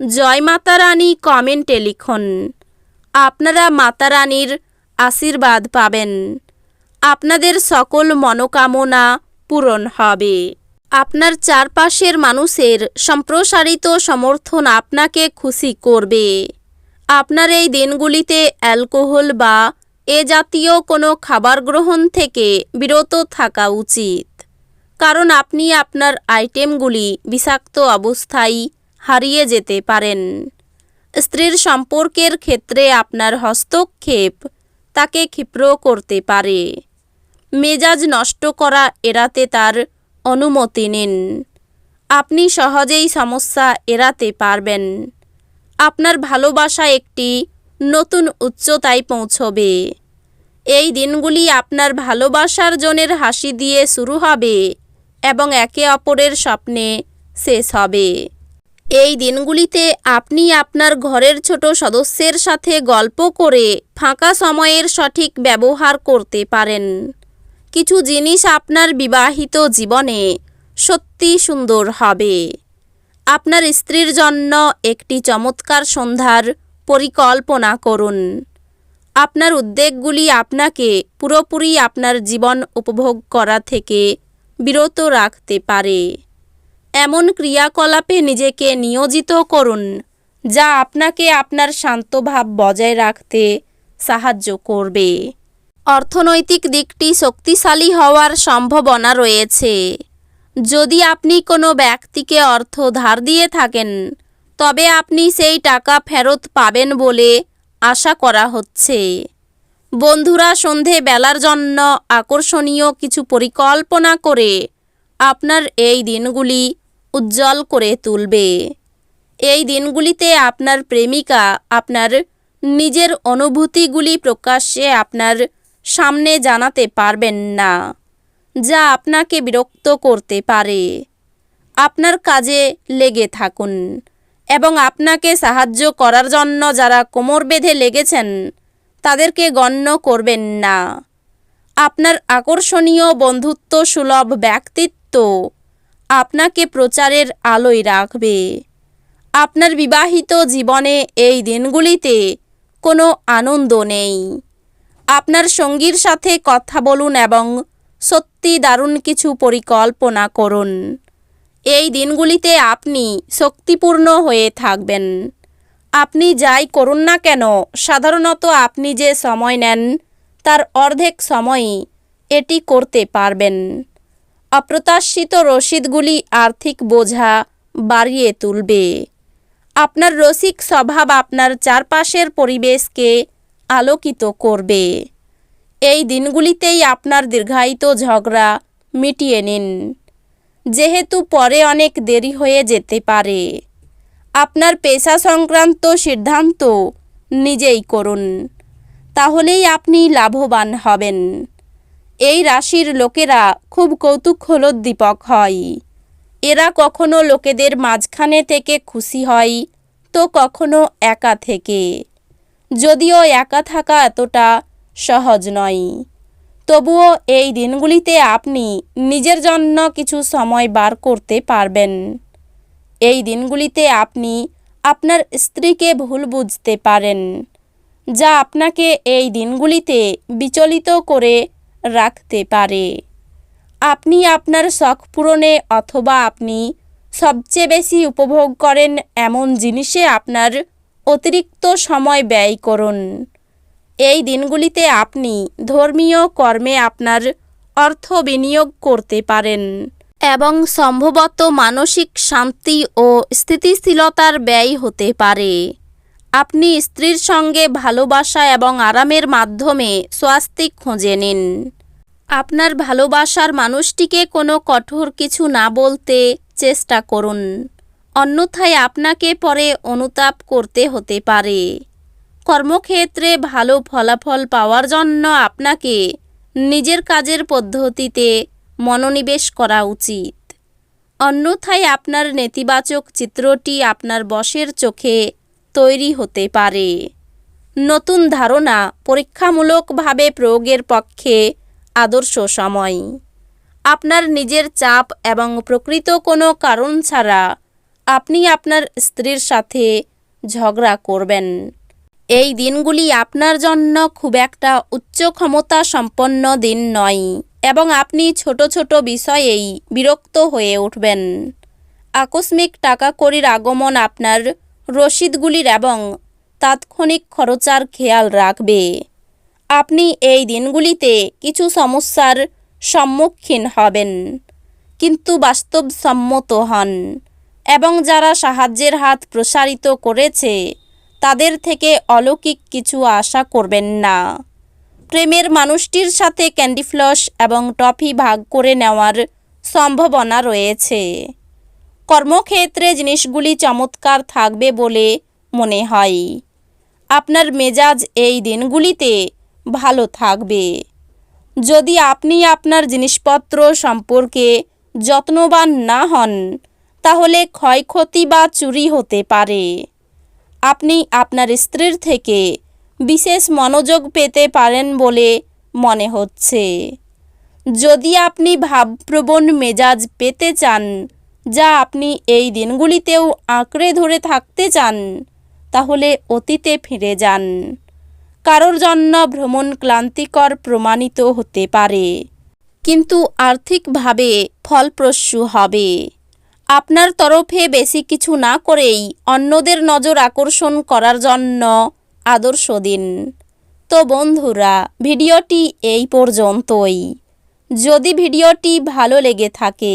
জয় মাতা রানী কমেন্টে লিখুন, আপনারা মাতা রানীর আশীর্বাদ পাবেন। আপনাদের সকল মনোকামনা পূরণ হবে। আপনার চারপাশের মানুষের সম্প্রসারিত সমর্থন আপনাকে খুশি করবে। আপনার এই দিনগুলিতে অ্যালকোহল বা এ জাতীয় কোনো খাবার গ্রহণ থেকে বিরত থাকা উচিত। কারণ আপনি আপনার আইটেমগুলি বিষাক্ত অবস্থায় হারিয়ে যেতে পারেন। স্ত্রীর সম্পর্কের ক্ষেত্রে আপনার হস্তক্ষেপ তাকে ক্ষিপ্র করতে পারে। মেজাজ নষ্ট করা এড়াতে তার অনুমতি নিন। আপনি সহজেই সমস্যা এড়াতে পারবেন। আপনার ভালোবাসা একটি নতুন উচ্চতায় পৌঁছবে। এই দিনগুলি আপনার ভালোবাসার জনের হাসি দিয়ে শুরু হবে এবং একে অপরের স্বপ্নে শেষ হবে। এই দিনগুলিতে আপনি আপনার ঘরের ছোট সদস্যের সাথে গল্প করে ফাঁকা সময়ের সঠিক ব্যবহার করতে পারেন। কিছু জিনিস আপনার বিবাহিত জীবনে সত্যি সুন্দর হবে। আপনার স্ত্রীর জন্য একটি চমৎকার সন্ধ্যার পরিকল্পনা করুন। আপনার উদ্বেগগুলি আপনাকে পুরোপুরি আপনার জীবন উপভোগ করা থেকে বিরত রাখতে পারে। এমন ক্রিয়াকলাপে নিজেকে নিয়োজিত করুন, যা আপনাকে আপনার শান্তভাব বজায় রাখতে সাহায্য করবে। অর্থনৈতিক দিকটি শক্তিশালী হওয়ার সম্ভাবনা রয়েছে। যদি আপনি কোনো ব্যক্তিকে অর্থ ধার দিয়ে থাকেন, তবে আপনি সেই টাকা ফেরত পাবেন বলে আশা করা হচ্ছে। বন্ধুরা, সন্ধে বেলার জন্য আকর্ষণীয় কিছু পরিকল্পনা করে আপনার এই দিনগুলি উজ্জ্বল করে তুলবে। এই দিনগুলিতে আপনার প্রেমিকা আপনার নিজের অনুভূতিগুলি প্রকাশ্যে আপনার সামনে জানাতে পারবেন না, যা আপনাকে বিরক্ত করতে পারে। আপনার কাজে লেগে থাকুন এবং আপনাকে সাহায্য করার জন্য যারা কোমর বেঁধে লেগেছেন, তাদেরকে গণ্য করবেন না। আপনার আকর্ষণীয় বন্ধুত্ব সুলভ ব্যক্তিত্ব আপনাকে প্রচারের আলোয় রাখবে। আপনার বিবাহিত জীবনে এই দিনগুলিতে কোনো আনন্দ নেই। আপনার সঙ্গীর সাথে কথা বলুন এবং সত্যি দারুণ কিছু পরিকল্পনা করুন। এই দিনগুলিতে আপনি শক্তিপূর্ণ হয়ে থাকবেন। আপনি যাই করুন না কেন, সাধারণত আপনি যে সময় নেন, তার অর্ধেক সময়ই এটি করতে পারবেন। অপ্রত্যাশিত রসিদগুলি আর্থিক বোঝা বাড়িয়ে তুলবে। আপনার রসিক স্বভাব আপনার চারপাশের পরিবেশকে আলোকিত করবে। এই দিনগুলিতেই আপনার দীর্ঘায়িত ঝগড়া মিটিয়ে নিন। যেহেতু পরে অনেক দেরি হয়ে যেতে পারে। আপনার পেশা সংক্রান্ত সিদ্ধান্ত নিজেই করুন। তাহলেই আপনি লাভবান হবেন। এই রাশির লোকেরা খুব কৌতূহলোদ্দীপক হয়। এরা কখনো লোকেদের মাঝখানে থেকে খুশি হয়, তো কখনো একা থেকে। যদিও একা থাকা এতটা সহজ নয়। তবুও এই দিনগুলিতে আপনি নিজের জন্য কিছু সময় বার করতে পারবেন। এই দিনগুলিতে আপনি আপনার স্ত্রীকে ভুল বুঝতে পারেন, যা আপনাকে এই দিনগুলিতে বিচলিত করে রাখতে পারে। আপনি আপনার শখ পূরণে অথবা আপনি সবচেয়ে বেশি উপভোগ করেন এমন জিনিসে আপনার অতিরিক্ত সময় ব্যয় করুন। এই দিনগুলিতে আপনি ধর্মীয় কর্মে আপনার অর্থ বিনিয়োগ করতে পারেন এবং সম্ভবত মানসিক শান্তি ও স্থিতিশীলতার ব্যয় হতে পারে। আপনি স্ত্রীর সঙ্গে ভালোবাসা এবং আরামের মাধ্যমে স্বাস্তিক খুঁজে নিন। আপনার ভালোবাসার মানুষটিকে কোনো কঠোর কিছু না বলতে চেষ্টা করুন। অন্যথায় আপনাকে পরে অনুতাপ করতে হতে পারে। কর্মক্ষেত্রে ভালো ফলাফল পাওয়ার জন্য আপনাকে নিজের কাজের পদ্ধতিতে মনোনিবেশ করা উচিত। অন্যথায় আপনার নেতিবাচক চিত্রটি আপনার বসের চোখে তৈরি হতে পারে। নতুন ধারণা পরীক্ষামূলকভাবে প্রয়োগের পক্ষে আদর্শ সময়। আপনার নিজের চাপ এবং প্রকৃত কোনো কারণ ছাড়া আপনি আপনার স্ত্রীর সাথে ঝগড়া করবেন। এই দিনগুলি আপনার জন্য খুব একটা উচ্চ ক্ষমতা সম্পন্ন দিন নয় এবং আপনি ছোট ছোট বিষয়েই বিরক্ত হয়ে উঠবেন। আকস্মিক টাকা কড়ির আগমন আপনার রসিদগুলির এবং তাৎক্ষণিক খরচার খেয়াল রাখবে। আপনি এই দিনগুলিতে কিছু সমস্যার সম্মুখীন হবেন, কিন্তু বাস্তবসম্মত হন এবং যারা সাহায্যের হাত প্রসারিত করেছে, তাদের থেকে অলৌকিক কিছু আশা করবেন না। প্রেমের মানুষটির সাথে ক্যান্ডি ফ্লস এবং টফি ভাগ করে নেওয়ার সম্ভাবনা রয়েছে। কর্মক্ষেত্রে জিনিসগুলি চমৎকার থাকবে বলে মনে হয়। আপনার মেজাজ এই দিনগুলিতে ভালো থাকবে। যদি আপনি আপনার জিনিসপত্র সম্পর্কে যত্নবান না হন, তাহলে ক্ষয়ক্ষতি বা চুরি হতে পারে। আপনি আপনার স্ত্রীর থেকে বিশেষ মনোযোগ পেতে পারেন বলে মনে হচ্ছে। যদি আপনি ভাবপ্রবণ মেজাজ পেতে চান যা আপনি এই দিনগুলিতেও আঁকড়ে ধরে থাকতে চান, তাহলে অতীতে ফিরে যান। কারোর জন্য ভ্রমণ ক্লান্তিকর প্রমাণিত হতে পারে, কিন্তু আর্থিকভাবে ফলপ্রসূ হবে। আপনার তরফে বেশি কিছু না করেই অন্যদের নজর আকর্ষণ করার জন্য আদর্শ দিন। তো বন্ধুরা, ভিডিওটি এই পর্যন্তই। যদি ভিডিওটি ভালো লেগে থাকে